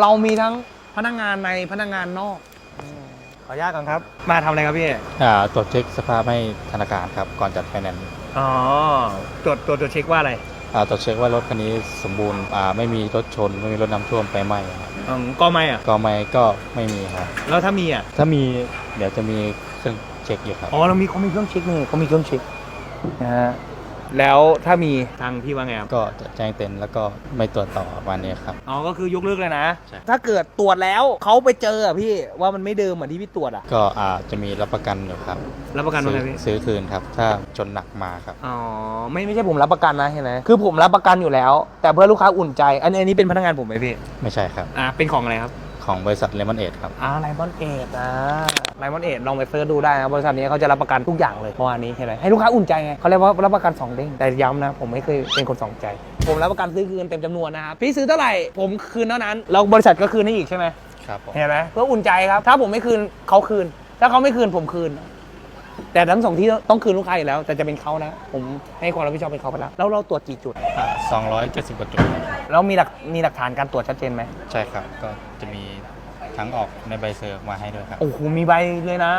เรามีทั้งพนักงานในพนักงานนอกอืมขออนุญาตก่อนครับ มาทำอะไรครับพี่ อ่าตรวจเช็คสภาพให้ธนาคารครับ ก่อนจัดไฟแนนซ์อ๋อ ตรวจตรวจตรวจเช็คว่าอะไรอ่าตรวจเช็คว่ารถคันนี้สมบูรณ์อ่าไม่มีรถชน ไม่มีรถน้ำท่วมไฟไหม้ครับอืมก็ไม่อะ ก็ไม่ก็ไม่มีครับ แล้วถ้ามีอะ ถ้ามีเดี๋ยวจะมีเครื่องเช็คอยู่ครับ อ๋อเรามีเขามีเครื่องเช็คนี่เขามีเครื่องเช็คนะฮะ แล้วถ้ามีทางพี่ว่าไงครับก็จะแจ้งเต็นท์แล้วก็ไม่ตรวจต่อวันนี้ครับ อ๋อก็คือยกเลิกเลยนะ ใช่ ถ้าเกิดตรวจแล้วเขาไปเจออะพี่ว่ามันไม่เดิมเหมือนที่พี่ตรวจอะก็อาจะมีรับประกันอยู่ครับรับประกันว่าไงพี่ซื้อคืนครับ ถ้าชนหนักมาครับ อ๋อไม่ไม่ใช่ผมรับประกันนะเห็นไหมคือผมรับประกันอยู่แล้ว แต่เพื่อลูกค้าอุ่นใจ อันนี้อันนี้เป็นพนักงานผมไหมพี่ไม่ใช่ครับ อ่าเป็นของอะไรครับ ของบริษัทเลมอนเอทครับ อ่าไลมอนเอดอ่าไลมอนเอดลองไปเสิร์ชดูได้นะบริษัทนี้เขาจะรับประกันทุกอย่างเลยเมื่อวานนี้เห็นไหมให้ลูกค้าอุ่นใจไงเขาเรียกว่ารับประกันสองเด้งแต่ย้ำนะ ผมไม่เคยเป็นคนสองใจ ผมรับประกันซื้อคืนเต็มจำนวนนะครับพี่ซื้อเท่าไหร่ผมคืนเท่านั้นแล้วบริษัทก็คืนให้อีกใช่ไหมครับผมเห็นไหมเพื่ออุ่นใจครับถ้าผมไม่คืนเขาคืน ถ้าเขาไม่คืนผมคืน แต่ทั้งสองที่ต้องคืนลูกค้าอยู่แล้ว แต่จะเป็นเขานะ ผมให้ความรับผิดชอบเป็นเขาไปแล้วแล้วเราตรวจกี่จุด สองร้อยเจ็ดสิบกว่าจุดครับแล้วมีหลักมีหลักฐานการตรวจชัดเจนไหมใช่ครับ ก็จะมีทั้งออกในใบเซอร์มาให้ด้วยครับ โอ้โหมีใบเลยนะ